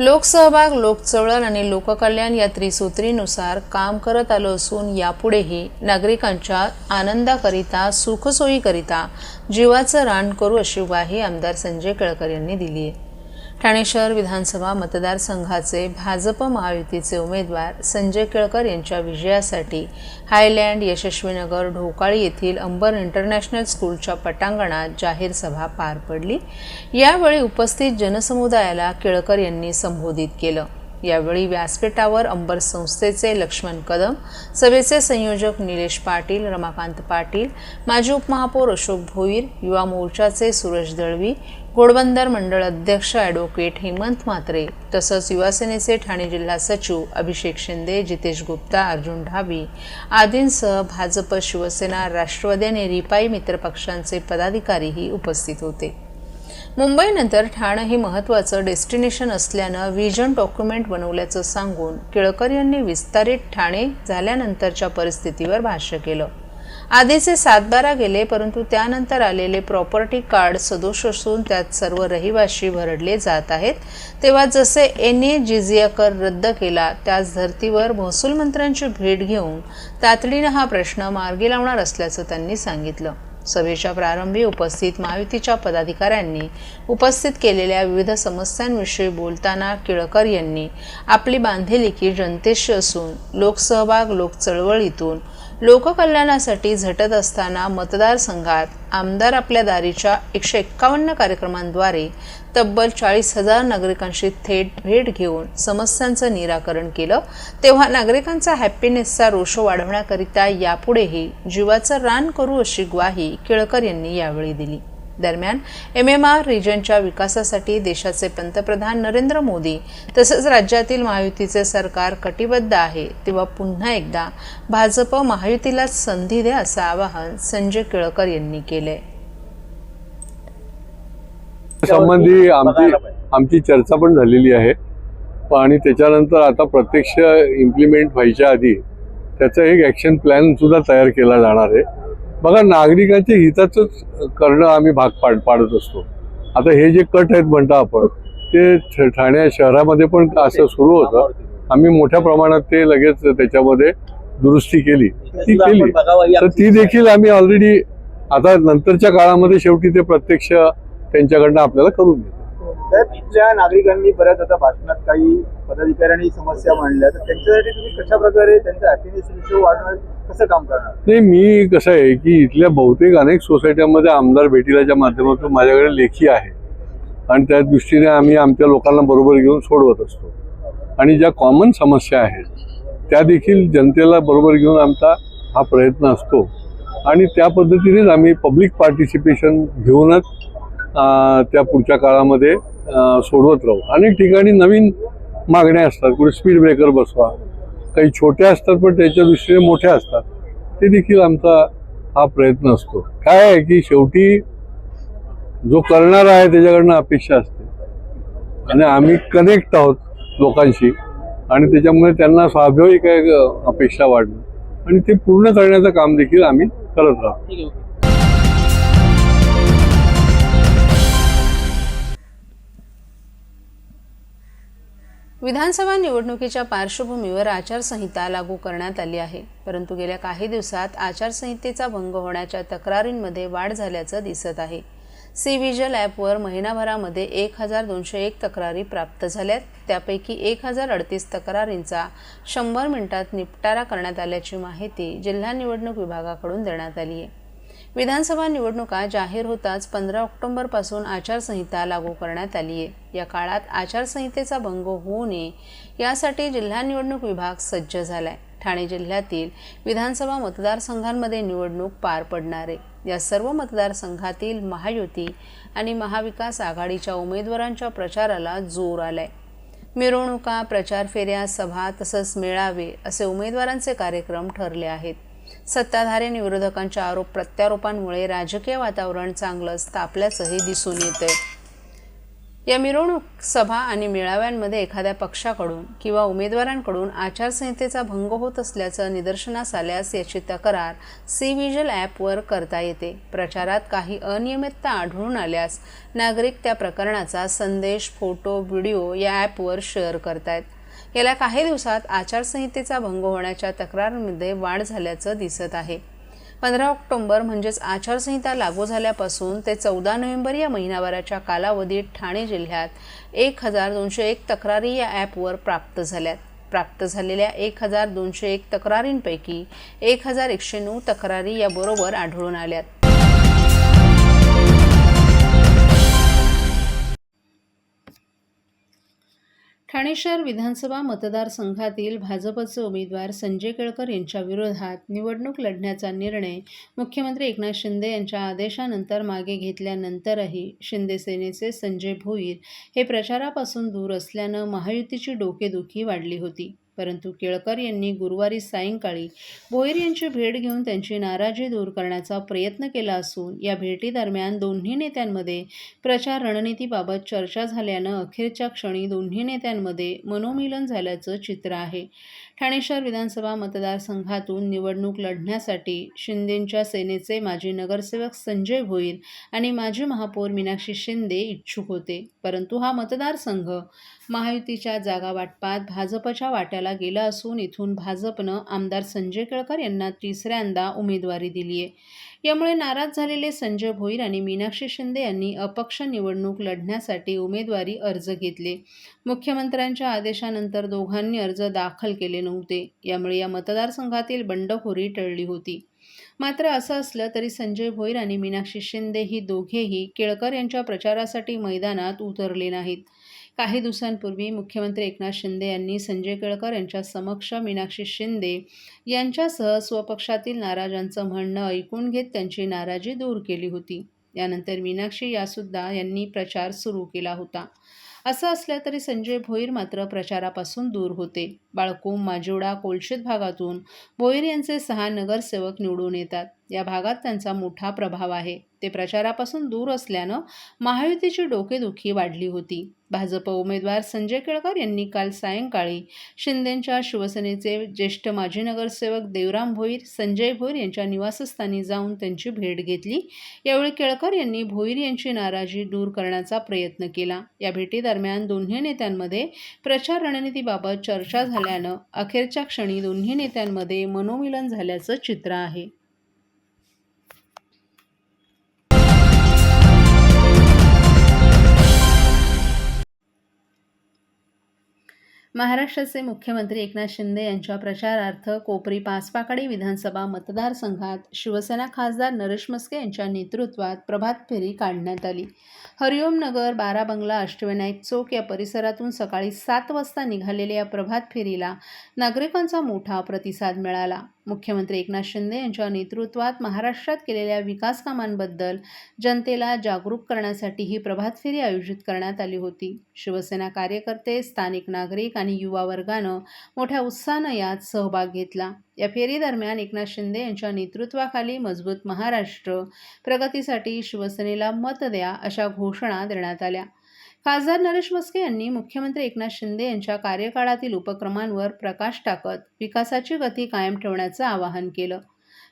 लोकसहभाग लोकचळवळ आणि लोककल्याण या त्रिसूत्रीनुसार काम करत आलो असून यापुढेही नागरिकांच्या आनंदाकरिता सुखसोयीकरिता जीवाचं रान करू अशी ग्वाही आमदार संजय केळकर यांनी दिली आहे ठाणे शहर विधानसभा मतदारसंघाचे भाजप महायुतीचे उमेदवार संजय केळकर यांच्या विजयासाठी हायलँड यशस्वीनगर ढोकाळी येथील अंबर इंटरनॅशनल स्कूलच्या पटांगणात जाहीर सभा पार पडली. यावेळी उपस्थित जनसमुदायाला केळकर यांनी संबोधित केलं. यावेळी व्यासपीठावर अंबर संस्थेचे लक्ष्मण कदम सभेचे संयोजक निलेश पाटील रमाकांत पाटील माजी उपमहापौर अशोक भोईर युवा मोर्चाचे सूरज दळवी घोडबंदर मंडळ अध्यक्ष ॲडव्होकेट हेमंत म्हात्रे तसंच युवासेनेचे ठाणे जिल्हा सचिव अभिषेक शिंदे जितेश गुप्ता अर्जुन ढाबी आदींसह भाजप शिवसेना राष्ट्रवादी आणि रिपाई मित्रपक्षांचे पदाधिकारीही उपस्थित होते. मुंबईनंतर ठाणं हे महत्त्वाचं डेस्टिनेशन असल्यानं व्हिजन डॉक्युमेंट बनवल्याचं सांगून केळकर यांनी विस्तारित ठाणे झाल्यानंतरच्या परिस्थितीवर भाष्य केलं. आधीचे सातबारा गेले परंतु त्यानंतर आलेले प्रॉपर्टी कार्ड सदोष असून त्यात सर्व रहिवाशी भरडले जात आहेत. तेव्हा जसे एन ए जिझिया कर रद्द केला त्याच धर्तीवर महसूल मंत्र्यांची भेट घेऊन तातडीनं हा प्रश्न मार्गी लावणार असल्याचं त्यांनी सांगितलं. सभेच्या प्रारंभी उपस्थित महायुतीच्या पदाधिकाऱ्यांनी उपस्थित केलेल्या विविध समस्यांविषयी बोलताना केळकर यांनी आपली बांधिलिकी जनतेशी असून लोकसहभाग लोकचळवळीतून लोककल्याणासाठी झटत असताना मतदारसंघात आमदार आपल्या दारीच्या एकशे एक्कावन्न कार्यक्रमांद्वारे तब्बल चाळीस हजार नागरिकांशी थेट भेट घेऊन समस्यांचं निराकरण केलं. तेव्हा नागरिकांचा हॅपीनेसचा रोष वाढवण्याकरिता यापुढेही जीवाचं रान करू अशी ग्वाही केळकर यांनी यावेळी दिली. दरम्यान एम एम आर रिजनच्या विकासासाठी देशाचे पंतप्रधान नरेंद्र मोदी तसंच राज्यातील महायुतीचे सरकार कटिबद्ध आहे तेव्हा पुन्हा एकदा भाजप महायुतीलाच संधी द्या असं आवाहन संजय केळकर यांनी केलंय. संबंधी आमची आमची चर्चा पण झालेली आहे. आणि त्याच्यानंतर आता प्रत्यक्ष इम्प्लिमेंट व्हायच्या आधी त्याचा एक ॲक्शन प्लॅन सुद्धा तयार केला जाणार आहे. बघा नागरिकांच्या हिताचंच करणं आम्ही भाग पाड पाडत असतो. आता हे जे कट आहेत म्हणता आपण ते ठाणे शहरामध्ये पण असं सुरू होतं. आम्ही मोठ्या प्रमाणात ते लगेच त्याच्यामध्ये दुरुस्ती केली. ती केली. तर ती देखील आम्ही ऑलरेडी आता नंतरच्या काळामध्ये शेवटी ते प्रत्यक्ष त्यांच्याकडनं आपल्याला करून घेतो इथल्या नागरिकांनी बऱ्याच आता भाषणात काही पदाधिकाऱ्यांनी समस्या मांडल्या तर त्यांच्यासाठी तुम्ही कशा प्रकारे हॅपीनेस कसं काम करणार? नाही मी कसं आहे की इथल्या बहुतेक अनेक सोसायट्यांमध्ये आमदार भेटीलाच्या माध्यमातून माझ्याकडे लेखी आहे. आणि त्या दृष्टीने आम्ही आमच्या लोकांना बरोबर घेऊन सोडवत असतो. आणि ज्या कॉमन समस्या आहेत त्या देखील जनतेला बरोबर घेऊन आमचा हा प्रयत्न असतो. आणि त्या पद्धतीनेच आम्ही पब्लिक पार्टिसिपेशन घेऊनच त्या पुढच्या काळामध्ये सोडवत राहू. अनेक ठिकाणी नवीन मागण्या असतात. कुठे स्पीड ब्रेकर बसवा काही छोट्या असतात पण त्याच्या दृष्टीने मोठ्या असतात. ते देखील आमचा हा प्रयत्न असतो. काय आहे की शेवटी जो करणारा आहे त्याच्याकडनं अपेक्षा असते. आणि आम्ही कनेक्ट आहोत लोकांशी आणि त्याच्यामुळे त्यांना स्वाभाविक आहे अपेक्षा वाढणं. आणि ते पूर्ण करण्याचं काम देखील आम्ही करत राहतो. विधानसभा निवडणुकीच्या पार्श्वभूमीवर आचारसंहिता लागू करण्यात आली आहे. परंतु गेल्या काही दिवसात आचारसंहितेचा भंग होण्याच्या तक्रारींमध्ये वाढ झाल्याचं दिसत आहे. सी व्हिजल ॲपवर महिनाभरामध्ये एक हजार दोनशे एक तक्रारी प्राप्त झाल्यात. त्यापैकी एक हजार अडतीस तक्रारींचा शंभर मिनिटात निपटारा करण्यात आल्याची माहिती जिल्हा निवडणूक विभागाकडून देण्यात आली आहे विधानसभा निवडणुका जाहीर होताच पंधरा ऑक्टोबरपासून आचारसंहिता लागू करण्यात आली आहे. या काळात आचारसंहितेचा भंग होऊ नये यासाठी जिल्हा निवडणूक विभाग सज्ज झालाय. ठाणे जिल्ह्यातील विधानसभा मतदारसंघांमध्ये निवडणूक पार पडणार आहे. या सर्व मतदारसंघातील महायुती आणि महाविकास आघाडीच्या उमेदवारांच्या प्रचाराला जोर आलाय. मिरवणुका प्रचार फेऱ्या सभा तसंच मेळावे असे उमेदवारांचे कार्यक्रम ठरले आहेत. सत्ताधारी आणि विरोधकांच्या आरोप प्रत्यारोपांमुळे राजकीय वातावरण चांगलंच तापल्याचंही दिसून येते या मिरवणूक सभा आणि मेळाव्यांमध्ये एखाद्या पक्षाकडून किंवा उमेदवारांकडून आचारसंहितेचा भंग होत असल्याचं निदर्शनास आल्यास याची तक्रार सी व्हिजल ॲपवर करता येते. प्रचारात काही अनियमितता आढळून आल्यास नागरिक त्या प्रकरणाचा संदेश फोटो व्हिडिओ या ॲपवर शेअर करतायत. गेल्या काही दिवसात आचारसंहितेचा भंग होण्याच्या तक्रारींमध्ये वाढ झाल्याचं दिसत आहे. पंधरा ऑक्टोंबर म्हणजेच आचारसंहिता लागू झाल्यापासून ते चौदा नोव्हेंबर या महिनाभराच्या कालावधीत ठाणे जिल्ह्यात एक हजार दोनशे एक तक्रारी या ॲपवर प्राप्त झाल्यात. प्राप्त झालेल्या एक हजार दोनशे एक तक्रारींपैकी एक हजार एकशे नऊ तक्रारी याबरोबर आढळून आल्यात. ठाणे शहर विधानसभा मतदारसंघातील भाजपचे उमेदवार संजय केळकर यांच्या विरोधात निवडणूक लढण्याचा निर्णय मुख्यमंत्री एकनाथ शिंदे यांच्या आदेशानंतर मागे घेतल्यानंतरही शिंदे सेनेचे संजय भोईर हे प्रचारापासून दूर असल्यानं महायुतीची डोकेदुखी वाढली होती. परंतु केळकर यांनी गुरुवारी सायंकाळी भोईर यांची भेट घेऊन त्यांची नाराजी दूर करण्याचा प्रयत्न केला असून या भेटीदरम्यान दोन्ही नेत्यांमध्ये प्रचार रणनीतीबाबत चर्चा झाल्यानं अखेरच्या क्षणी दोन्ही नेत्यांमध्ये मनोमिलन झाल्याचं चित्र आहे. ठाणे शहर विधानसभा मतदारसंघातून निवडणूक लढण्यासाठी शिंदेंच्या सेनेचे माजी नगरसेवक संजय भोईर आणि माजी महापौर मीनाक्षी शिंदे इच्छुक होते. परंतु हा मतदारसंघ महायुतीच्या जागा वाटपात भाजपच्या वाट्याला गेला असून इथून भाजपनं आमदार संजय केळकर यांना तिसऱ्यांदा उमेदवारी दिली आहे यामुळे नाराज झालेले संजय भोईर आणि मीनाक्षी शिंदे यांनी अपक्ष निवडणूक लढण्यासाठी उमेदवारी अर्ज घेतले. मुख्यमंत्र्यांच्या आदेशानंतर दोघांनी अर्ज दाखल केले नव्हते. यामुळे या मतदारसंघातील बंडखोरी टळली होती. मात्र असं असलं तरी संजय भोईर आणि मीनाक्षी शिंदे ही दोघेही केळकर यांच्या प्रचारासाठी मैदानात उतरले नाहीत. काही दिवसांपूर्वी मुख्यमंत्री एकनाथ शिंदे यांनी संजय केळकर यांच्या समक्ष मीनाक्षी शिंदे यांच्यासह स्वपक्षातील नाराजांचं म्हणणं ऐकून घेत त्यांची नाराजी दूर केली होती. यानंतर मीनाक्षी यासुद्धा यांनी प्रचार सुरू केला होता. असं असलं तरी संजय भोईर मात्र प्रचारापासून दूर होते. बाळकुम माजिवडा कोलशेत भागातून भोईर यांचे सहा नगरसेवक निवडून येतात. या भागात त्यांचा मोठा प्रभाव आहे. ते प्रचारापासून दूर असल्यानं महायुतीची डोकेदुखी वाढली होती. भाजप उमेदवार संजय केळकर यांनी काल सायंकाळी शिंदेंच्या शिवसेनेचे ज्येष्ठ माजी नगरसेवक देवराम भोईर संजय भोईर यांच्या निवासस्थानी जाऊन त्यांची भेट घेतली. यावेळी केळकर यांनी भोईर यांची नाराजी दूर करण्याचा प्रयत्न केला. या भेटीदरम्यान दोन्ही नेत्यांमध्ये प्रचार रणनीतीबाबत चर्चा झाल्यानं अखेरच्या क्षणी दोन्ही नेत्यांमध्ये मनोमिलन झाल्याचं चित्र आहे. महाराष्ट्राचे मुख्यमंत्री एकनाथ शिंदे यांच्या प्रचारार्थ कोपरी पाचपाकडी विधानसभा मतदारसंघात शिवसेना खासदार नरेश मस्के यांच्या नेतृत्वात प्रभात फेरी काढण्यात आली. हरिओम नगर बारा बंगला अष्टविनायक चौक या परिसरातून सकाळी सात वाजता निघालेल्या या प्रभात फेरीला नागरिकांचा मोठा प्रतिसाद मिळाला. मुख्यमंत्री एकनाथ शिंदे यांच्या नेतृत्वात महाराष्ट्रात केलेल्या विकास कामांबद्दल जनतेला जागरूक करण्यासाठी ही प्रभात फेरी आयोजित करण्यात आली होती. शिवसेना कार्यकर्ते स्थानिक नागरिक आणि युवा वर्गानं मोठ्या उत्साहानं यात सहभाग घेतला. या फेरीदरम्यान एकनाथ शिंदे यांच्या नेतृत्वाखाली मजबूत महाराष्ट्र प्रगतीसाठी शिवसेनेला मत द्या अशा घोषणा देण्यात आल्या. खासदार नरेश मस्के यांनी मुख्यमंत्री एकनाथ शिंदे यांच्या कार्यकाळातील उपक्रमांवर प्रकाश टाकत विकासाची गती कायम ठेवण्याचं आवाहन केलं.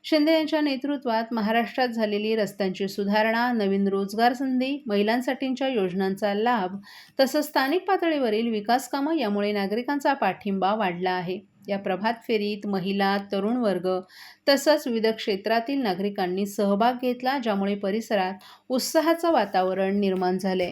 शिंदे यांच्या नेतृत्वात महाराष्ट्रात झालेली रस्त्यांची सुधारणा नवीन रोजगार संधी महिलांसाठीच्या योजनांचा लाभ तसंच स्थानिक पातळीवरील विकास कामं यामुळे नागरिकांचा पाठिंबा वाढला आहे. या प्रभात फेरीत महिला तरुण वर्ग तसंच विविध क्षेत्रातील नागरिकांनी सहभाग घेतला ज्यामुळे परिसरात उत्साहाचं वातावरण निर्माण झाले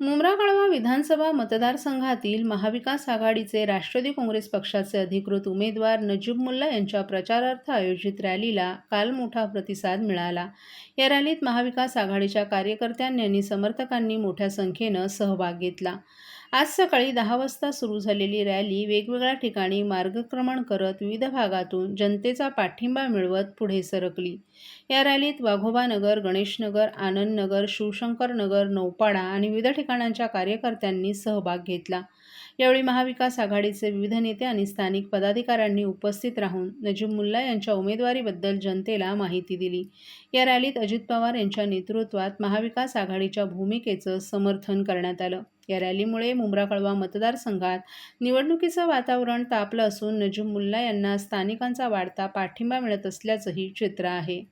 मुंब्रा कळवा विधानसभा मतदारसंघातील महाविकास आघाडीचे राष्ट्रवादी काँग्रेस पक्षाचे अधिकृत उमेदवार नजीब मुल्ला यांच्या प्रचारार्थ आयोजित रॅलीला काल मोठा प्रतिसाद मिळाला. या रॅलीत महाविकास आघाडीच्या कार्यकर्त्यांनी आणि समर्थकांनी मोठ्या संख्येनं सहभाग घेतला. आज सकाळी दहा वाजता सुरू झालेली रॅली वेगवेगळ्या ठिकाणी मार्गक्रमण करत विविध भागातून जनतेचा पाठिंबा मिळवत पुढे सरकली. या रॅलीत वाघोबानगर गणेशनगर आनंदनगर शिवशंकरनगर नौपाडा आणि विविध ठिकाणांच्या कार्यकर्त्यांनी सहभाग घेतला. यावेळी महाविकास आघाडीचे विविध नेते आणि स्थानिक पदाधिकाऱ्यांनी उपस्थित राहून नजीब मुल्ला यांच्या उमेदवारीबद्दल जनतेला माहिती दिली. या रॅलीत अजित पवार यांच्या नेतृत्वात महाविकास आघाडीच्या भूमिकेचं समर्थन करण्यात आलं. या रॅलीमुळे मुंब्रा कळवा मतदारसंघात निवडणुकीचं वातावरण तापलं असून नजीब मुल्ला यांना स्थानिकांचा वाढता पाठिंबा मिळत असल्याचंही चित्र आहे.